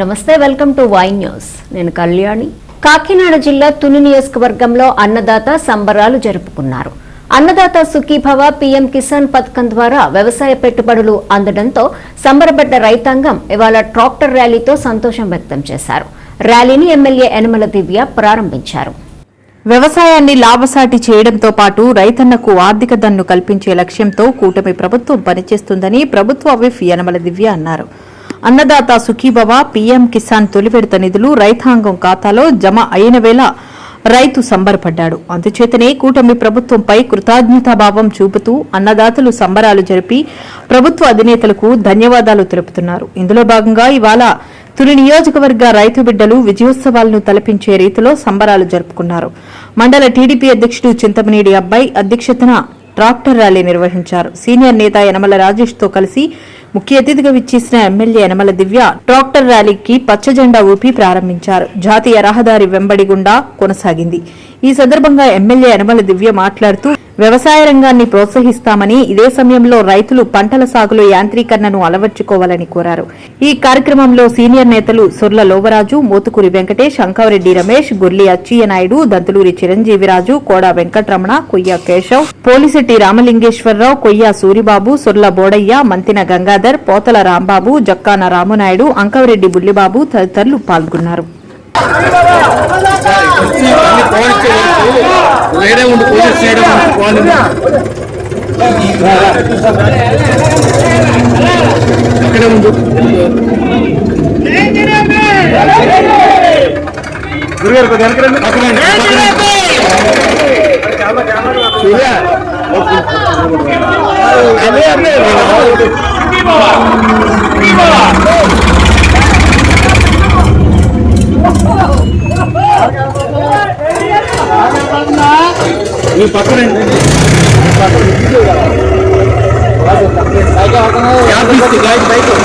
నమస్తే welcome to Y news. నేను కళ్యాణి. కాకినాడ జిల్లా తుని నియోజకవర్గంలో అన్నదాత సంబరాలు జరుపుకున్నారు. అన్నదాత సుఖీభవ పీఎం కిసాన్ పథకం ద్వారా వ్యవసాయ పెట్టుబడులు అందడంతో సంబరపడ్డ రైతాంగం ఇవాళ ట్రాక్టర్ ర్యాలీతో సంతోషం వ్యక్తం చేశారు. ర్యాలీని ఎమ్మెల్యే యనమల దివ్య ప్రారంభించారు. వ్యవసాయాన్ని లాభసాటి చేయడంతో పాటు రైతన్నకు ఆర్థిక దన్ను కల్పించే లక్ష్యంతో కూటమి ప్రభుత్వం పనిచేస్తుందని ప్రభుత్వ విఫ్ యనమల దివ్య అన్నారు. అన్నదాత సుఖీభవ పీఎం కిసాన్ తొలి విడత నిధులు రైతాంగం ఖాతాలో జమ అయిన వేళ రైతు సంబరపడ్డాడు. అందుచేతనే కూటమి ప్రభుత్వంపై కృతజ్ఞతాభావం చూపుతూ అన్నదాతలు సంబరాలు జరిపి ప్రభుత్వ అధినేతలకు ధన్యవాదాలు తెలుపుతున్నారు. ఇందులో భాగంగా ఇవాళ తొలి నియోజకవర్గ రైతు బిడ్డలు విజయోత్సవాలను తలపించే రీతిలో సంబరాలు జరుపుకున్నారు. మండల టీడీపీ అధ్యక్షుడు చింతమనేడి అబ్బాయి అధ్యక్షతన ట్రాక్టర్ ర్యాలీ నిర్వహించారు. సీనియర్ నేత యనమల రాజేష్తో కలిసి ముఖ్య అతిథిగా విచ్చేసిన ఎమ్మెల్యే యనమల దివ్య ట్రాక్టర్ ర్యాలీకి పచ్చ జెండా ఊపి ప్రారంభించారు. జాతీయ రహదారి వెంబడి గుండా కొనసాగింది. ఈ సందర్భంగా ఎమ్మెల్యే యనమల దివ్య మాట్లాడుతూ వ్యవసాయ రంగాన్ని ప్రోత్సహిస్తామని ఇదే సమయంలో రైతులు పంటల సాగులో యాంత్రీకరణను అలవర్చుకోవాలని కోరారు. ఈ కార్యక్రమంలో సీనియర్ నేతలు సొర్ల లోవరాజు మోతుకూరి వెంకటేష్ శంకవరెడ్డి రమేష్ గుర్లి అచ్చయ్య నాయుడు దంతులూరి చిరంజీవిరాజు కోడా వెంకటరమణ కొయ్య కేశవ్ పోలిశెట్టి రామలింగేశ్వరరావు కొయ్య సూరిబాబు సొర్ల బోడయ్య మంతిన గంగాధర్ పోతల రాంబాబు జక్కాన రామునాయుడు అంకవరెడ్డి బుల్లిబాబు తదితరులు పాల్గొన్నారు. వేరే ఉండి పోలీస్ చేయడం పోనీ అక్కడే ఉండు గురుగారు కొద్దిగా వెనక్కి రండి. పక్కన రండి, పక్కన రండి. సూర్య. అదే అదే మీ పక్కన అన్నదాత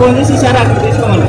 ఫోన్ చేసి ఈసారి అక్కడ తీసుకోమని